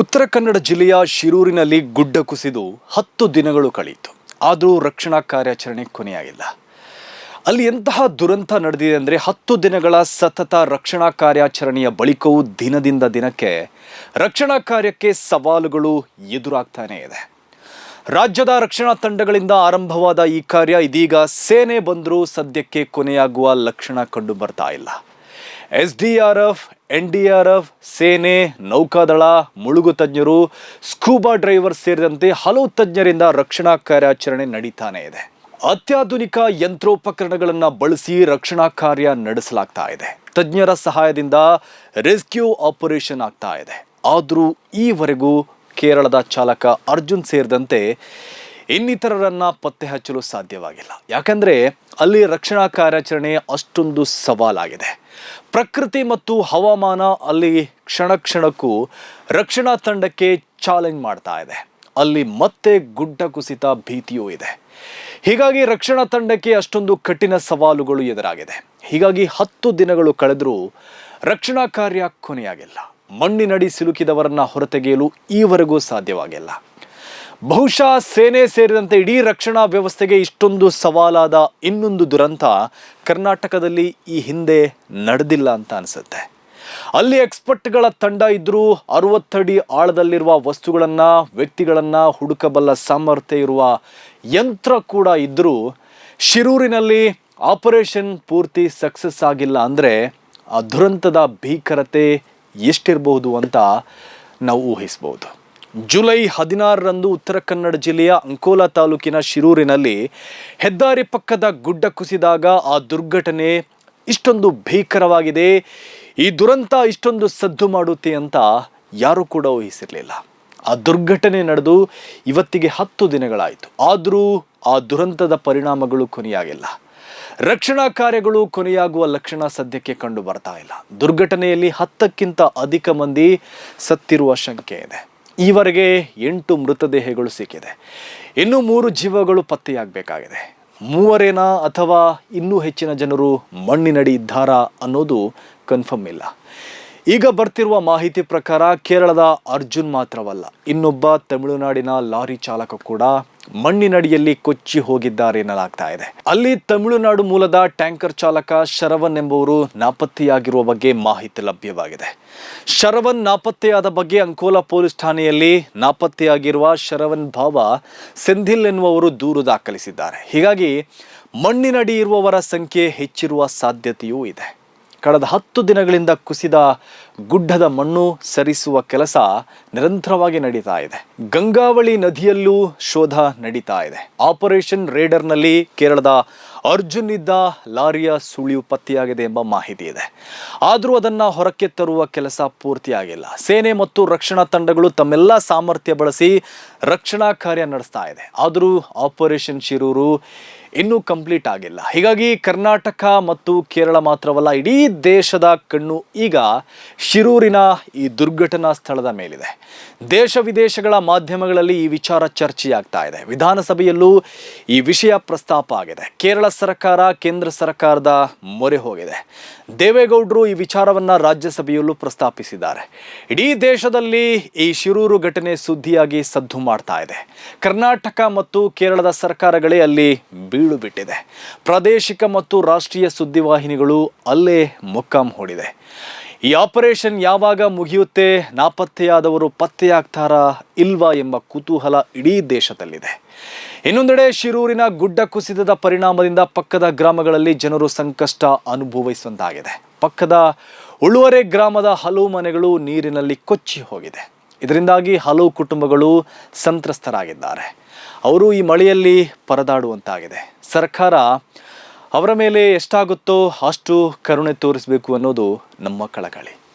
ಉತ್ತರ ಕನ್ನಡ ಜಿಲ್ಲೆಯ ಶಿರೂರಿನಲ್ಲಿ ಗುಡ್ಡ ಕುಸಿದು ಹತ್ತು ದಿನಗಳು ಕಳೆಯಿತು ಆದರೂ ರಕ್ಷಣಾ ಕಾರ್ಯಾಚರಣೆ ಕೊನೆಯಾಗಿಲ್ಲ. ಅಲ್ಲಿ ಎಂತಹ ದುರಂತ ನಡೆದಿದೆ ಅಂದರೆ ಹತ್ತು ದಿನಗಳ ಸತತ ರಕ್ಷಣಾ ಕಾರ್ಯಾಚರಣೆಯ ಬಳಿಕವೂ ದಿನದಿಂದ ದಿನಕ್ಕೆ ರಕ್ಷಣಾ ಕಾರ್ಯಕ್ಕೆ ಸವಾಲುಗಳು ಎದುರಾಗ್ತಾನೇ ಇದೆ. ರಾಜ್ಯದ ರಕ್ಷಣಾ ತಂಡಗಳಿಂದ ಆರಂಭವಾದ ಈ ಕಾರ್ಯ ಇದೀಗ ಸೇನೆ ಬಂದರೂ ಸದ್ಯಕ್ಕೆ ಕೊನೆಯಾಗುವ ಲಕ್ಷಣ ಕಂಡು ಬರ್ತಾ ಇಲ್ಲ. S D R F N D R F ಸೇನೆ, ನೌಕಾದಳ, ಮುಳುಗು ತಜ್ಞರು, ಸ್ಕೂಬಾ ಡ್ರೈವರ್ ಸೇರಿದಂತೆ ಹಲವು ತಜ್ಞರಿಂದ ರಕ್ಷಣಾ ಕಾರ್ಯಾಚರಣೆ ನಡೀತಾನೆ ಇದೆ. ಅತ್ಯಾಧುನಿಕ ಯಂತ್ರೋಪಕರಣಗಳನ್ನು ಬಳಸಿ ರಕ್ಷಣಾ ಕಾರ್ಯ ನಡೆಸಲಾಗ್ತಾ ಇದೆ. ತಜ್ಞರ ಸಹಾಯದಿಂದ ರೆಸ್ಕ್ಯೂ ಆಪರೇಷನ್ ಆಗ್ತಾ ಇದೆ. ಆದರೂ ಈವರೆಗೂ ಕೇರಳದ ಚಾಲಕ ಅರ್ಜುನ್ ಸೇರಿದಂತೆ ಇನ್ನಿತರರನ್ನ ಪತ್ತೆ ಹಚ್ಚಲು ಸಾಧ್ಯವಾಗಿಲ್ಲ. ಯಾಕಂದ್ರೆ ಅಲ್ಲಿ ರಕ್ಷಣಾ ಕಾರ್ಯಾಚರಣೆ ಅಷ್ಟೊಂದು ಸವಾಲಾಗಿದೆ. ಪ್ರಕೃತಿ ಮತ್ತು ಹವಾಮಾನ ಅಲ್ಲಿ ಕ್ಷಣ ಕ್ಷಣಕ್ಕೂ ರಕ್ಷಣಾ ತಂಡಕ್ಕೆ ಚಾಲೆಂಜ್ ಮಾಡ್ತಾ ಇದೆ. ಅಲ್ಲಿ ಮತ್ತೆ ಗುಡ್ಡ ಕುಸಿತ ಭೀತಿಯೂ ಇದೆ. ಹೀಗಾಗಿ ರಕ್ಷಣಾ ತಂಡಕ್ಕೆ ಅಷ್ಟೊಂದು ಕಠಿಣ ಸವಾಲುಗಳು ಎದುರಾಗಿದೆ. ಹೀಗಾಗಿ ಹತ್ತು ದಿನಗಳು ಕಳೆದರೂ ರಕ್ಷಣಾ ಕಾರ್ಯ ಕೊನೆಯಾಗಿಲ್ಲ. ಮಣ್ಣಿನಡಿ ಸಿಲುಕಿದವರನ್ನ ಹೊರತೆಗೆಯಲು ಈವರೆಗೂ ಸಾಧ್ಯವಾಗಿಲ್ಲ. ಬಹುಶಃ ಸೇನೆ ಸೇರಿದಂತೆ ಇಡೀ ರಕ್ಷಣಾ ವ್ಯವಸ್ಥೆಗೆ ಇಷ್ಟೊಂದು ಸವಾಲಾದ ಇನ್ನೊಂದು ದುರಂತ ಕರ್ನಾಟಕದಲ್ಲಿ ಈ ಹಿಂದೆ ನಡೆದಿಲ್ಲ ಅಂತ ಅನಿಸುತ್ತೆ. ಅಲ್ಲಿ ಎಕ್ಸ್ಪರ್ಟ್ಗಳ ತಂಡ ಇದ್ರೂ ಅರವತ್ತಡಿ ಆಳದಲ್ಲಿರುವ ವಸ್ತುಗಳನ್ನ, ವ್ಯಕ್ತಿಗಳನ್ನ ಹುಡುಕಬಲ್ಲ ಸಾಮರ್ಥ್ಯ ಇರುವ ಯಂತ್ರ ಕೂಡ ಇದ್ದರೂ ಶಿರೂರಿನಲ್ಲಿ ಆಪರೇಷನ್ ಪೂರ್ತಿ ಸಕ್ಸಸ್ ಆಗಿಲ್ಲ ಅಂದರೆ ಆ ದುರಂತದ ಭೀಕರತೆ ಎಷ್ಟಿರಬಹುದು ಅಂತ ನಾವು ಊಹಿಸ್ಬೋದು. ಜುಲೈ ಹದಿನಾರರಂದು ಉತ್ತರ ಕನ್ನಡ ಜಿಲ್ಲೆಯ ಅಂಕೋಲಾ ತಾಲೂಕಿನ ಶಿರೂರಿನಲ್ಲಿ ಹೆದ್ದಾರಿ ಪಕ್ಕದ ಗುಡ್ಡ ಕುಸಿದಾಗ ಆ ದುರ್ಘಟನೆ ಇಷ್ಟೊಂದು ಭೀಕರವಾಗಿದೆ. ಈ ದುರಂತ ಇಷ್ಟೊಂದು ಸದ್ದು ಮಾಡುತ್ತೆ ಅಂತ ಯಾರೂ ಕೂಡ ಊಹಿಸಿರಲಿಲ್ಲ. ಆ ದುರ್ಘಟನೆ ನಡೆದು ಇವತ್ತಿಗೆ ಹತ್ತು ದಿನಗಳಾಯಿತು. ಆದರೂ ಆ ದುರಂತದ ಪರಿಣಾಮಗಳು ಕೊನೆಯಾಗಿಲ್ಲ. ರಕ್ಷಣಾ ಕಾರ್ಯಗಳು ಕೊನೆಯಾಗುವ ಲಕ್ಷಣ ಸದ್ಯಕ್ಕೆ ಕಂಡು ಬರ್ತಾ ಇಲ್ಲ. ದುರ್ಘಟನೆಯಲ್ಲಿ ಹತ್ತಕ್ಕಿಂತ ಅಧಿಕ ಮಂದಿ ಸತ್ತಿರುವ ಶಂಕೆ ಇದೆ. ಈವರೆಗೆ ಎಂಟು ಮೃತದೇಹಗಳು ಸಿಕ್ಕಿದೆ. ಇನ್ನು ಮೂರು ಜೀವಗಳು ಪತ್ತೆಯಾಗಬೇಕಾಗಿದೆ. ಮೂವರೇನ ಅಥವಾ ಇನ್ನೂ ಹೆಚ್ಚಿನ ಜನರು ಮಣ್ಣಿನಡಿ ಇದ್ದಾರಾ ಅನ್ನೋದು ಕನ್ಫರ್ಮ್ ಇಲ್ಲ. ಈಗ ಬರ್ತಿರುವ ಮಾಹಿತಿ ಪ್ರಕಾರ ಕೇರಳದ ಅರ್ಜುನ್ ಮಾತ್ರವಲ್ಲ, ಇನ್ನೊಬ್ಬ ತಮಿಳುನಾಡಿನ ಲಾರಿ ಚಾಲಕ ಕೂಡ ಮಣ್ಣಿನಡಿಯಲ್ಲಿ ಕೊಚ್ಚಿ ಹೋಗಿದ್ದಾರೆ ಎನ್ನಲಾಗ್ತಾ ಇದೆ. ಅಲ್ಲಿ ತಮಿಳುನಾಡು ಮೂಲದ ಟ್ಯಾಂಕರ್ ಚಾಲಕ ಶರವನ್ ಎಂಬುವರು ನಾಪತ್ತೆಯಾಗಿರುವ ಬಗ್ಗೆ ಮಾಹಿತಿ ಲಭ್ಯವಾಗಿದೆ. ಶರವನ್ ನಾಪತ್ತೆಯಾದ ಬಗ್ಗೆ ಅಂಕೋಲಾ ಪೊಲೀಸ್ ಠಾಣೆಯಲ್ಲಿ ನಾಪತ್ತೆಯಾಗಿರುವ ಶರವನ್ ಭಾವ ಸೆಂಧಿಲ್ ಎನ್ನುವರು ದೂರು ದಾಖಲಿಸಿದ್ದಾರೆ. ಹೀಗಾಗಿ ಮಣ್ಣಿನಡಿ ಇರುವವರ ಸಂಖ್ಯೆ ಹೆಚ್ಚಿರುವ ಸಾಧ್ಯತೆಯೂ ಇದೆ. ಕಳೆದ ಹತ್ತು ದಿನಗಳಿಂದ ಕುಸಿದ ಗುಡ್ಡದ ಮಣ್ಣು ಸರಿಸುವ ಕೆಲಸ ನಿರಂತರವಾಗಿ ನಡೀತಾ ಇದೆ. ಗಂಗಾವಳಿ ನದಿಯಲ್ಲೂ ಶೋಧ ನಡೀತಾ ಇದೆ. ಆಪರೇಷನ್ ರೇಡರ್ನಲ್ಲಿ ಕೇರಳದ ಅರ್ಜುನ್ ಇದ್ದ ಲಾರಿಯ ಸುಳಿವು ಪತ್ತೆಯಾಗಿದೆ ಎಂಬ ಮಾಹಿತಿ ಇದೆ. ಆದರೂ ಅದನ್ನು ಹೊರಕ್ಕೆ ತರುವ ಕೆಲಸ ಪೂರ್ತಿಯಾಗಿಲ್ಲ. ಸೇನೆ ಮತ್ತು ರಕ್ಷಣಾ ತಂಡಗಳು ತಮ್ಮೆಲ್ಲ ಸಾಮರ್ಥ್ಯ ಬಳಸಿ ರಕ್ಷಣಾ ಕಾರ್ಯ ನಡೆಸ್ತಾ ಇದೆ. ಆದರೂ ಆಪರೇಷನ್ ಶಿರೂರು ಇನ್ನೂ ಕಂಪ್ಲೀಟ್ ಆಗಿಲ್ಲ. ಹೀಗಾಗಿ ಕರ್ನಾಟಕ ಮತ್ತು ಕೇರಳ ಮಾತ್ರವಲ್ಲ, ಇಡೀ ದೇಶದ ಕಣ್ಣು ಈಗ ಶಿರೂರಿನ ಈ ದುರ್ಘಟನಾ ಸ್ಥಳದ ಮೇಲಿದೆ. ದೇಶ ವಿದೇಶಗಳ ಮಾಧ್ಯಮಗಳಲ್ಲಿ ಈ ವಿಚಾರ ಚರ್ಚೆಯಾಗ್ತಾ ಇದೆ. ವಿಧಾನಸಭೆಯಲ್ಲೂ ಈ ವಿಷಯ ಪ್ರಸ್ತಾಪ ಆಗಿದೆ. ಕೇರಳ ಸರ್ಕಾರ, ಕೇಂದ್ರ ಸರ್ಕಾರದ ಮೊರೆ ಹೋಗಿದೆ. ದೇವೇಗೌಡರು ಈ ವಿಚಾರವನ್ನು ರಾಜ್ಯಸಭೆಯಲ್ಲೂ ಪ್ರಸ್ತಾಪಿಸಿದ್ದಾರೆ. ಇಡೀ ದೇಶದಲ್ಲಿ ಈ ಶಿರೂರು ಘಟನೆ ಸುದ್ದಿಯಾಗಿ ಸದ್ದು ಮಾಡ್ತಾ ಇದೆ. ಕರ್ನಾಟಕ ಮತ್ತು ಕೇರಳದ ಸರ್ಕಾರಗಳೇ ಅಲ್ಲಿ ಬೀಳು ಬಿಟ್ಟಿದೆ ಪ್ರಾದೇಶಿಕ ಮತ್ತು ರಾಷ್ಟ್ರೀಯ ಸುದ್ದಿವಾಹಿನಿಗಳು ಅಲ್ಲೇ ಮೊಕ್ಕಾಂ ಹೂಡಿದೆ. ಈ ಆಪರೇಷನ್ ಯಾವಾಗ ಮುಗಿಯುತ್ತೆ, ನಾಪತ್ತೆಯಾದವರು ಪತ್ತೆಯಾಗ್ತಾರಾ ಇಲ್ವಾ ಎಂಬ ಕುತೂಹಲ ಇಡೀ ದೇಶದಲ್ಲಿದೆ. ಇನ್ನೊಂದೆಡೆ ಶಿರೂರಿನ ಗುಡ್ಡ ಕುಸಿತದ ಪರಿಣಾಮದಿಂದ ಪಕ್ಕದ ಗ್ರಾಮಗಳಲ್ಲಿ ಜನರು ಸಂಕಷ್ಟ ಅನುಭವಿಸುವಂತಾಗಿದೆ. ಪಕ್ಕದ ಉಳುವರೆ ಗ್ರಾಮದ ಹಲವು ಮನೆಗಳು ನೀರಿನಲ್ಲಿ ಕೊಚ್ಚಿ ಹೋಗಿದೆ. ಇದರಿಂದಾಗಿ ಹಲವು ಕುಟುಂಬಗಳು ಸಂತ್ರಸ್ತರಾಗಿದ್ದಾರೆ. ಅವರು ಈ ಮಳೆಯಲ್ಲಿ ಪರದಾಡುವಂತಾಗಿದೆ. ಸರ್ಕಾರ ಅವರ ಮೇಲೆ ಎಷ್ಟಾಗುತ್ತೋ ಅಷ್ಟು ಕರುಣೆ ತೋರಿಸಬೇಕು ಅನ್ನೋದು ನಮ್ಮ ಕಳಕಳಿ.